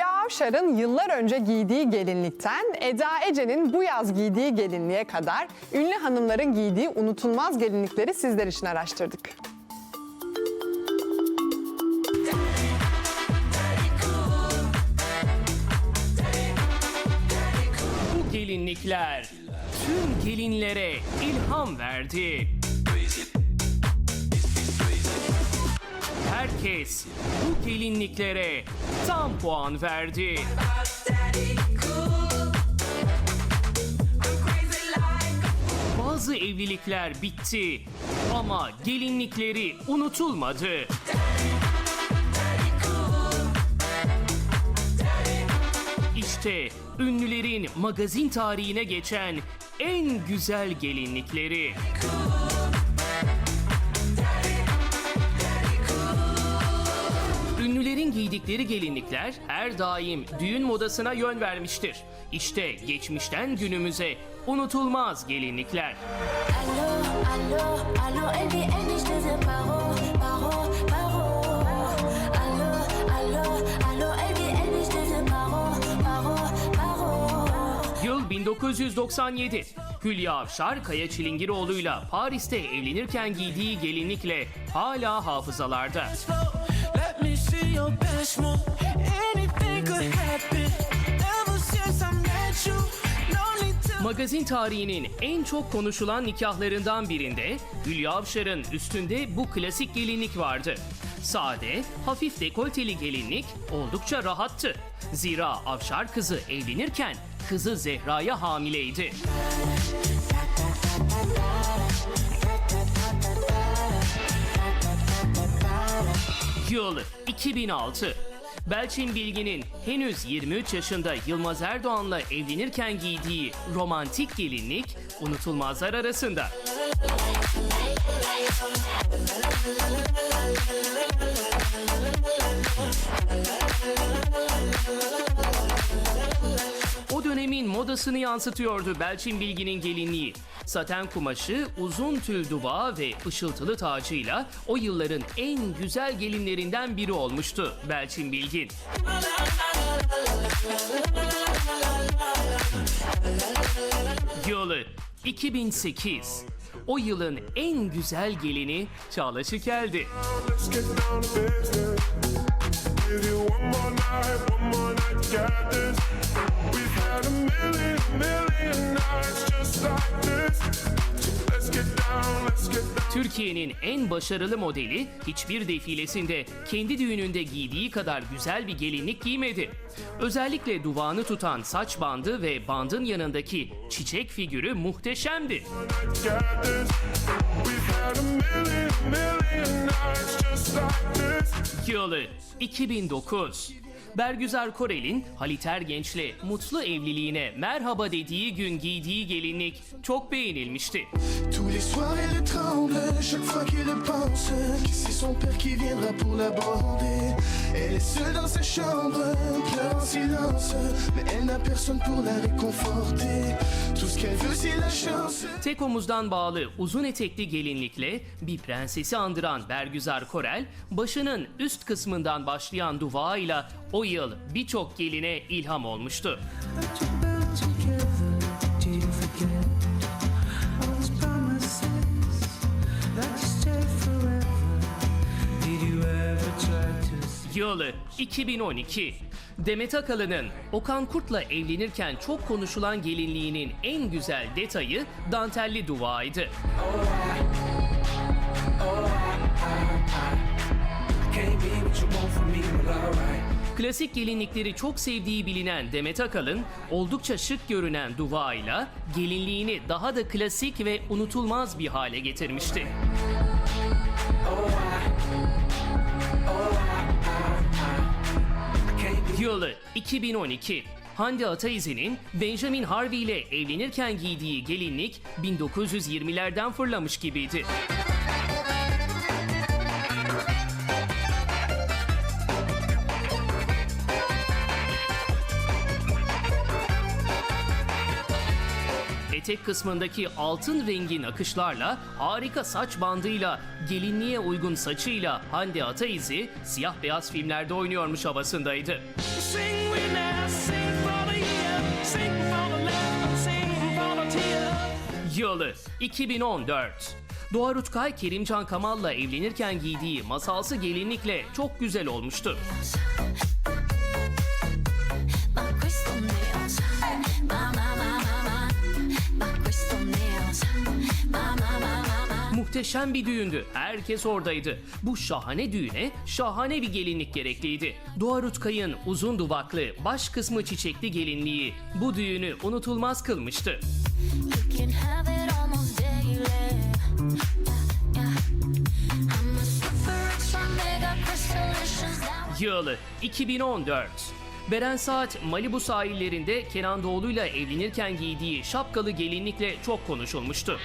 Hülya Avşar'ın yıllar önce giydiği gelinlikten Eda Ece'nin bu yaz giydiği gelinliğe kadar ünlü hanımların giydiği unutulmaz gelinlikleri sizler için araştırdık. Bu gelinlikler tüm gelinlere ilham verdi. Herkes bu gelinliklere tam puan verdi. Bazı evlilikler bitti ama gelinlikleri unutulmadı. İşte ünlülerin magazin tarihine geçen en güzel gelinlikleri. Ünlülerin giydikleri gelinlikler her daim düğün modasına yön vermiştir. İşte geçmişten günümüze unutulmaz gelinlikler. Paro, paro, paro. Paro, paro, paro. Yıl 1997. Hülya Avşar, Kaya Çilingiroğlu'yla Paris'te evlenirken giydiği gelinlikle hala hafızalarda. Magazin tarihinin en çok konuşulan nikahlarından birinde Hülya Avşar'ın üstünde bu klasik gelinlik vardı. Sade, hafif dekolteli gelinlik oldukça rahattı. Zira Avşar kızı evlenirken kızı Zehra'ya hamileydi. Yıl 2006. Belçin Bilgin'in henüz 23 yaşında Yılmaz Erdoğan'la evlenirken giydiği romantik gelinlik unutulmazlar arasında. Modasını yansıtıyordu Belçin Bilgin'in gelinliği. Saten kumaşı, uzun tül duvağı ve ışıltılı tacıyla o yılların en güzel gelinlerinden biri olmuştu Belçin Bilgin. Yılı 2008. O yılın en güzel gelini Çağla Şikel'di. We've had a million, million nights just like this. Türkiye'nin en başarılı modeli hiçbir defilesinde kendi düğününde giydiği kadar güzel bir gelinlik giymedi. Özellikle duvağını tutan saç bandı ve bandın yanındaki çiçek figürü muhteşemdi. Yılı 2009. Bergüzar Korel'in Halit Ergenç'le mutlu evliliğine merhaba dediği gün giydiği gelinlik çok beğenilmişti. Tek omuzdan bağlı uzun etekli gelinlikle bir prensesi andıran Bergüzar Korel, başının üst kısmından başlayan duvağıyla o yıl birçok geline ilham olmuştu. Yılı 2012. Demet Akalın'ın Okan Kurt'la evlenirken çok konuşulan gelinliğinin en güzel detayı dantelli duvağıydı. Can't be what you want from. Klasik gelinlikleri çok sevdiği bilinen Demet Akalın, oldukça şık görünen duvağıyla gelinliğini daha da klasik ve unutulmaz bir hale getirmişti. Yılı 2012. Hande Ataizi'nin Benjamin Harvey ile evlenirken giydiği gelinlik 1920'lerden fırlamış gibiydi. Etek kısmındaki altın rengi nakışlarla, harika saç bandıyla, gelinliğe uygun saçıyla Hande Ataizi siyah beyaz filmlerde oynuyormuş havasındaydı. Sing we now, sing for the year, sing for the laughter, sing for the tears. Yılı 2014. Doğa Rutkay Kerimcan Kamal'la evlenirken giydiği masalsı gelinlikle çok güzel olmuştu. Muhteşem bir düğündü. Herkes oradaydı. Bu şahane düğüne şahane bir gelinlik gerekliydi. Doğa Rutkay'ın uzun duvaklı, baş kısmı çiçekli gelinliği bu düğünü unutulmaz kılmıştı. Yılı 2014. Beren Saat Malibu sahillerinde Kenan Doğulu'yla evlenirken giydiği şapkalı gelinlikle çok konuşulmuştu.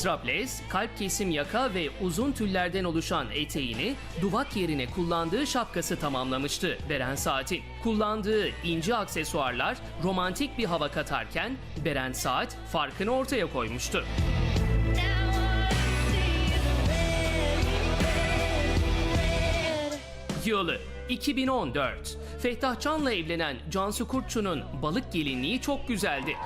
Strapless, kalp kesim yaka ve uzun tüllerden oluşan eteğini duvak yerine kullandığı şapkası tamamlamıştı Beren Saat'in. Kullandığı ince aksesuarlar romantik bir hava katarken Beren Saat farkını ortaya koymuştu. Yılı 2014. Fehtah Can'la evlenen Cansu Kurtçu'nun balık gelinliği çok güzeldi.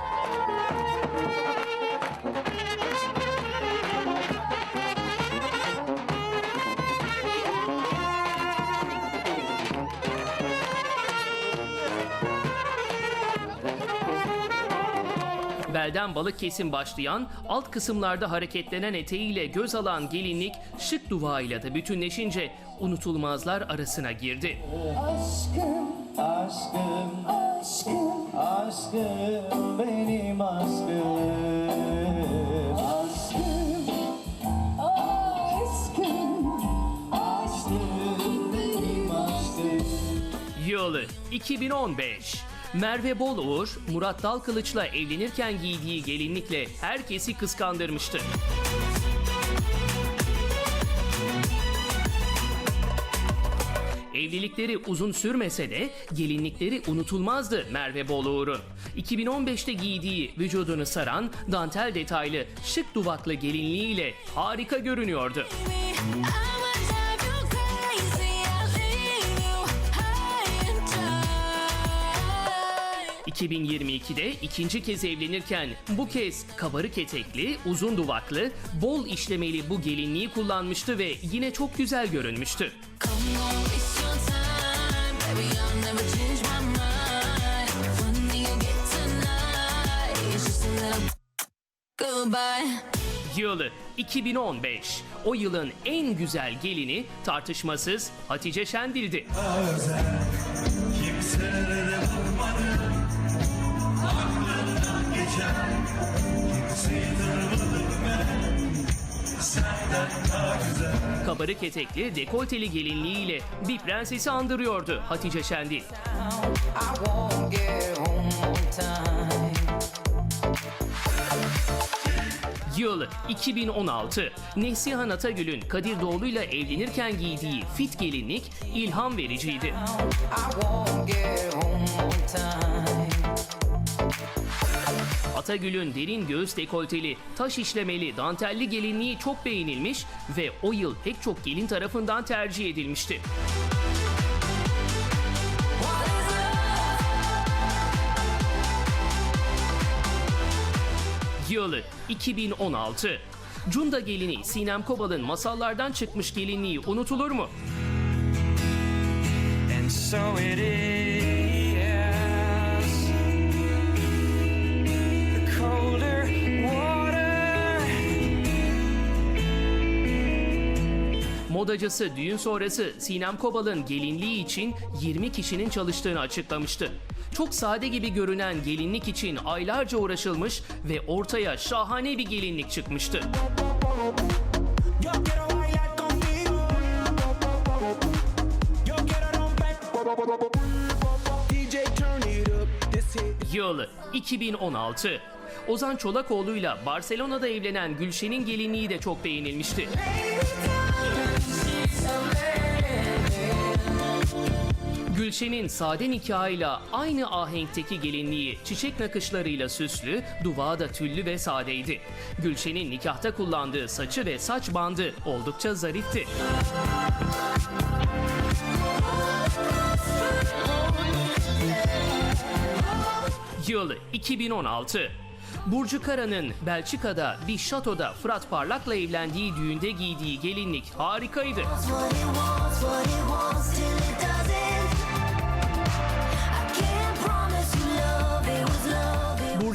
Belden balık kesim başlayan, alt kısımlarda hareketlenen eteğiyle göz alan gelinlik şık duvağıyla da bütünleşince unutulmazlar arasına girdi. Aşkım, aşkım, aşkım benim aşkım. Aşkım, aşkım, aşkım benim aşkım. Yılı 2015. Merve Boluğur, Murat Dalkılıç'la evlenirken giydiği gelinlikle herkesi kıskandırmıştı. Evlilikleri uzun sürmese de gelinlikleri unutulmazdı Merve Boluğur'un. 2015'te giydiği vücudunu saran dantel detaylı şık duvaklı gelinliğiyle harika görünüyordu. 2022'de ikinci kez evlenirken bu kez kabarık etekli, uzun duvaklı, bol işlemeli bu gelinliği kullanmıştı ve yine çok güzel görünmüştü. Goodbye. Yılı 2015. O yılın en güzel gelini tartışmasız Hatice Şendil'di. Kabarık etekli, dekolteli gelinliğiyle bir prensesi andırıyordu Hatice Şendil. Yıl 2016. Neslihan Atagül'ün Kadir Doğulu'yla evlenirken giydiği fit gelinlik ilham vericiydi. Atagül'ün derin göğüs dekolteli, taş işlemeli, dantelli gelinliği çok beğenilmiş ve o yıl pek çok gelin tarafından tercih edilmişti. Yılı 2016. Cunda gelini Sinem Kobal'ın masallardan çıkmış gelinliği unutulur mu? And so it is. Modacısı düğün sonrası Sinem Kobal'ın gelinliği için 20 kişinin çalıştığını açıklamıştı. Çok sade gibi görünen gelinlik için aylarca uğraşılmış ve ortaya şahane bir gelinlik çıkmıştı. Yıl 2016. Ozan Çolakoğlu'yla Barcelona'da evlenen Gülşen'in gelinliği de çok Gülşen'in sade nikahıyla aynı ahenkteki gelinliği çiçek nakışlarıyla süslü, duvağı da tüllü ve sadeydi. Gülşen'in nikahta kullandığı saçı ve saç bandı oldukça zarifti. Yıl 2016. Burcu Kara'nın Belçika'da bir şatoda Fırat Parlak'la evlendiği düğünde giydiği gelinlik harikaydı.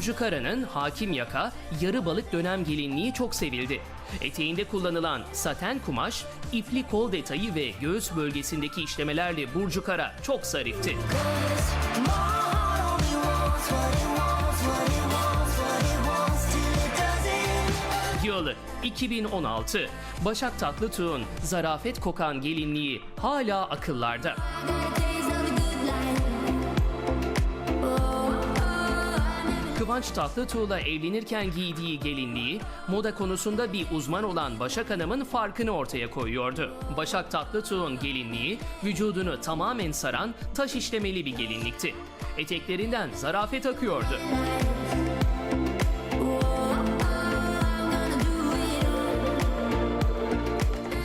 Burcu Kara'nın hakim yaka, yarı balık dönem gelinliği çok sevildi. Eteğinde kullanılan saten kumaş, ipli kol detayı ve göğüs bölgesindeki işlemelerle Burcu Kara çok zarifti. Yıl 2016. Başak Tatlıtuğ'un zarafet kokan gelinliği hala akıllarda. Kıvanç Tatlıtuğ'la evlenirken giydiği gelinliği, moda konusunda bir uzman olan Başak Hanım'ın farkını ortaya koyuyordu. Başak Tatlıtuğ'un gelinliği, vücudunu tamamen saran taş işlemeli bir gelinlikti. Eteklerinden zarafet akıyordu.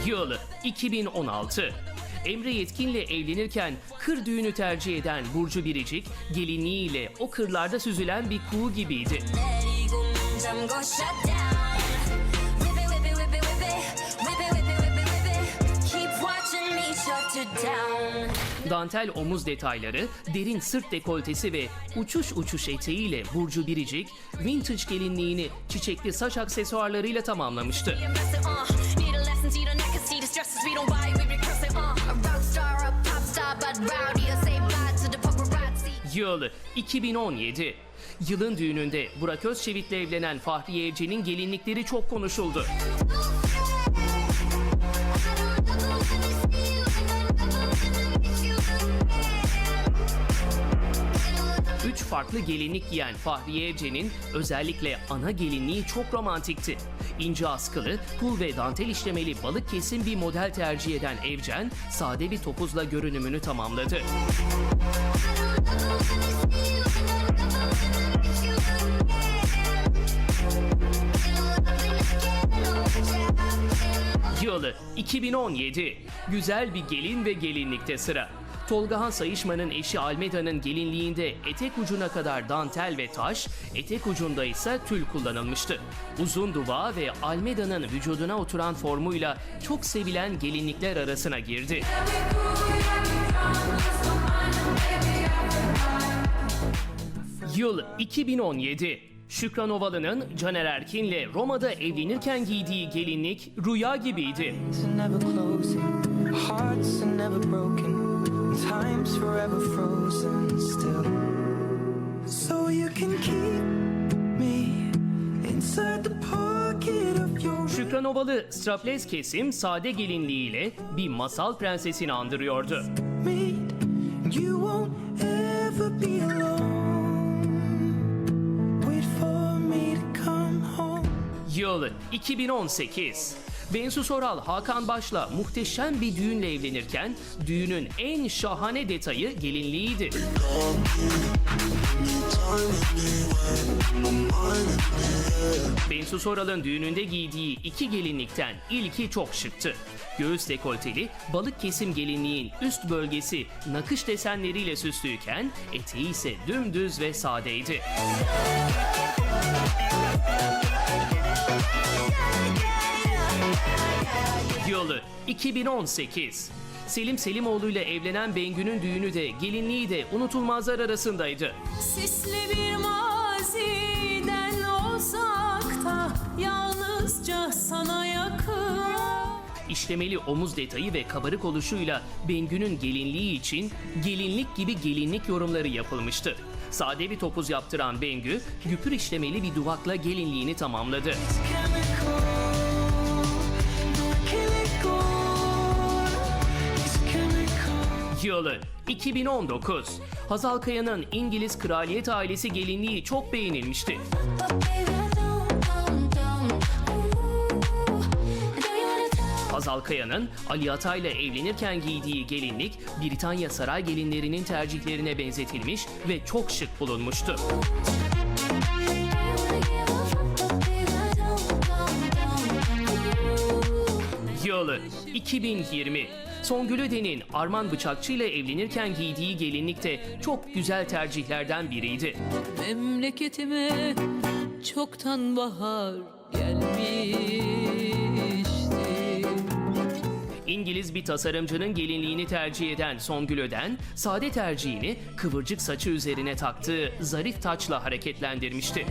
Yıl 2016. Emre Yetkin'le evlenirken kır düğünü tercih eden Burcu Biricik, gelinliğiyle o kırlarda süzülen bir kuğu gibiydi. Dantel omuz detayları, derin sırt dekoltesi ve uçuş uçuş eteğiyle Burcu Biricik, vintage gelinliğini çiçekli saç aksesuarlarıyla tamamlamıştı. Yıl 2017. Yılın düğününde Burak Özçivit'le evlenen Fahriye Evcen'in gelinlikleri çok konuşuldu. Üç farklı gelinlik giyen Fahriye Evcen'in özellikle ana gelinliği çok romantikti. İnce askılı, pul ve dantel işlemeli balık kesim bir model tercih eden Evcen, sade bir topuzla görünümünü tamamladı. Yılı 2017. Güzel bir gelin ve gelinlikte sıra. Tolgahan Sayışman'ın eşi Almeda'nın gelinliğinde etek ucuna kadar dantel ve taş, etek ucunda ise tül kullanılmıştı. Uzun duvağı ve Almeda'nın vücuduna oturan formuyla çok sevilen gelinlikler arasına girdi. Yıl 2017. Şükran Ovalı'nın Caner Erkin'le Roma'da evlenirken giydiği gelinlik rüya gibiydi. Şükran Ovalı strapless kesim sade gelinliğiyle bir masal prensesini andırıyordu. meet. You Yıl 2018. Bensu Soral Hakan Baş'la muhteşem bir düğünle evlenirken düğünün en şahane detayı gelinliğiydi. Bensu Soral'ın düğününde giydiği iki gelinlikten ilki çok şıktı. Göğüs dekolteli, balık kesim gelinliğin üst bölgesi nakış desenleriyle süslüyken eteği ise dümdüz ve sadeydi. Yılı 2018. Selim Selimoğlu ile evlenen Bengü'nün düğünü de gelinliği de unutulmazlar arasındaydı. Sisli bir maziden da yalnızca sana yakın. İşlemeli omuz detayı ve kabarık oluşuyla Bengü'nün gelinliği için gelinlik gibi gelinlik yorumları yapılmıştı. Sade bir topuz yaptıran Bengü, güpür işlemeli bir duvakla gelinliğini tamamladı. Chemical, Yılı 2019. Hazal Kaya'nın İngiliz kraliyet ailesi gelinliği çok beğenilmişti. Hazal Kaya'nın Ali Atay'la evlenirken giydiği gelinlik Britanya saray gelinlerinin tercihlerine benzetilmiş ve çok şık bulunmuştu. Yılı 2020. Songül Öden'in Arman Bıçakçı ile evlenirken giydiği gelinlik de çok güzel tercihlerden biriydi. Memleketime çoktan bahar gelmişti. İngiliz bir tasarımcının gelinliğini tercih eden Songül Öden, sade tercihini kıvırcık saçı üzerine taktığı zarif taçla hareketlendirmişti. I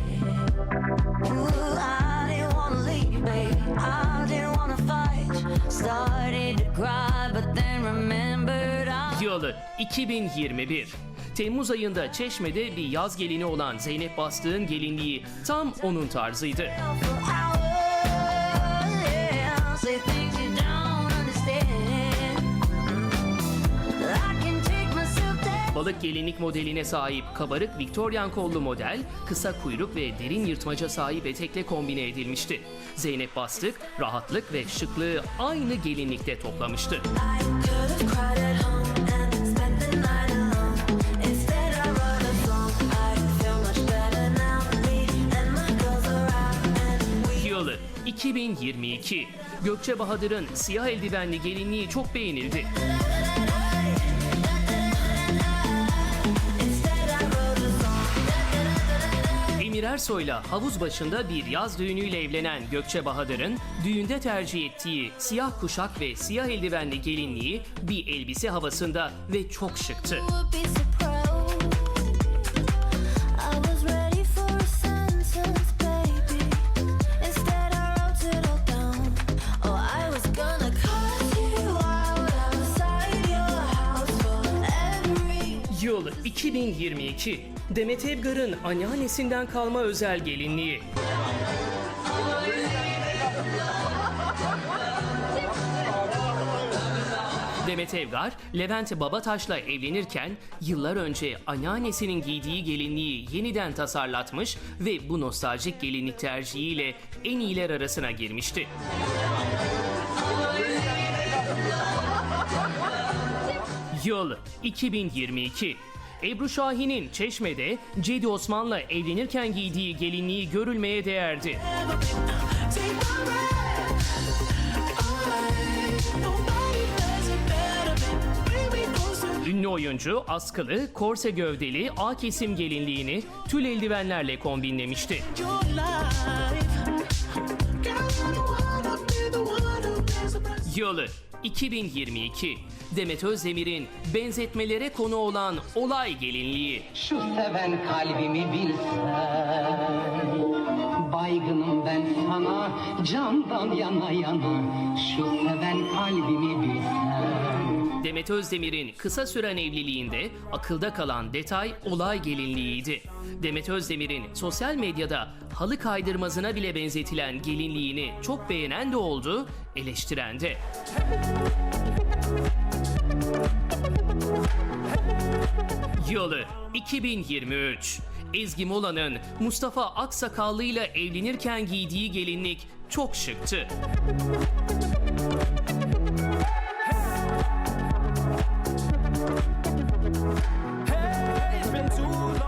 didn't wanna leave, babe. I didn't wanna fight. Yılı 2021. Temmuz ayında Çeşme'de bir yaz gelini olan Zeynep Bastık'ın gelinliği tam onun tarzıydı. Balık gelinlik modeline sahip kabarık Victorian kollu model, kısa kuyruk ve derin yırtmaca sahip etekle kombine edilmişti. Zeynep Bastık, rahatlık ve şıklığı aynı gelinlikte toplamıştı. Yılı 2022. Gökçe Bahadır'ın siyah eldivenli gelinliği çok beğenildi. Emir Ersoy'la havuz başında bir yaz düğünüyle evlenen Gökçe Bahadır'ın düğünde tercih ettiği siyah kuşak ve siyah eldivenli gelinliği bir elbise havasında ve çok şıktı. Oh. Yıl 2022. Demet Evgar'ın anneannesinden kalma özel gelinliği. Demet Evgar, Levent Babataş'la evlenirken yıllar önce anneannesinin giydiği gelinliği yeniden tasarlatmış ve bu nostaljik gelinlik tercihiyle en iyiler arasına girmişti. Yıl 2022. Ebru Şahin'in Çeşme'de Cedi Osman'la evlenirken giydiği gelinliği görülmeye değerdi. Ünlü oyuncu askılı, korse gövdeli A kesim gelinliğini tül eldivenlerle kombinlemişti. Yılı 2022. Demet Özdemir'in benzetmelere konu olan olay gelinliği. Şu seven kalbimi bilsen Baygınım ben sana candan yana yana Şu seven kalbimi bilsen Demet Özdemir'in kısa süren evliliğinde akılda kalan detay olay gelinliğiydi. Demet Özdemir'in sosyal medyada halı kaydırmazına bile benzetilen gelinliğini çok beğenen de oldu, eleştiren de. Yılı 2023. Ezgi Mola'nın Mustafa Aksakallı ile evlenirken giydiği gelinlik çok şıktı.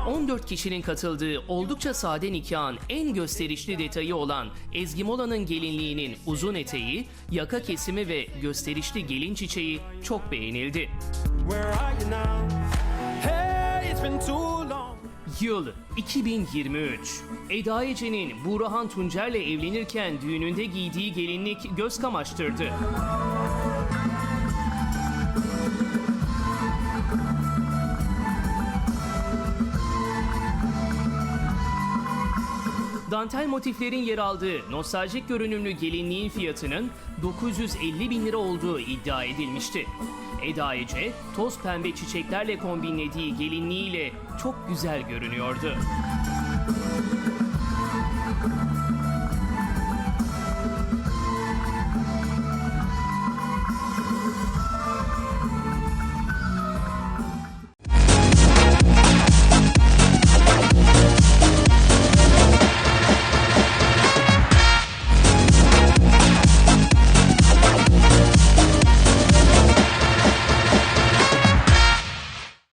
14 kişinin katıldığı oldukça sade nikahın en gösterişli detayı olan Ezgi Mola'nın gelinliğinin uzun eteği, yaka kesimi ve gösterişli gelin çiçeği çok beğenildi. Where are you now? Yıl 2023. Eda Ece'nin Burhan Tuncer'le evlenirken düğününde giydiği gelinlik göz kamaştırdı. Dantel motiflerin yer aldığı nostaljik görünümlü gelinliğin fiyatının 950 bin lira olduğu iddia edilmişti. Eda Ece, toz pembe çiçeklerle kombinlediği gelinliğiyle çok güzel görünüyordu.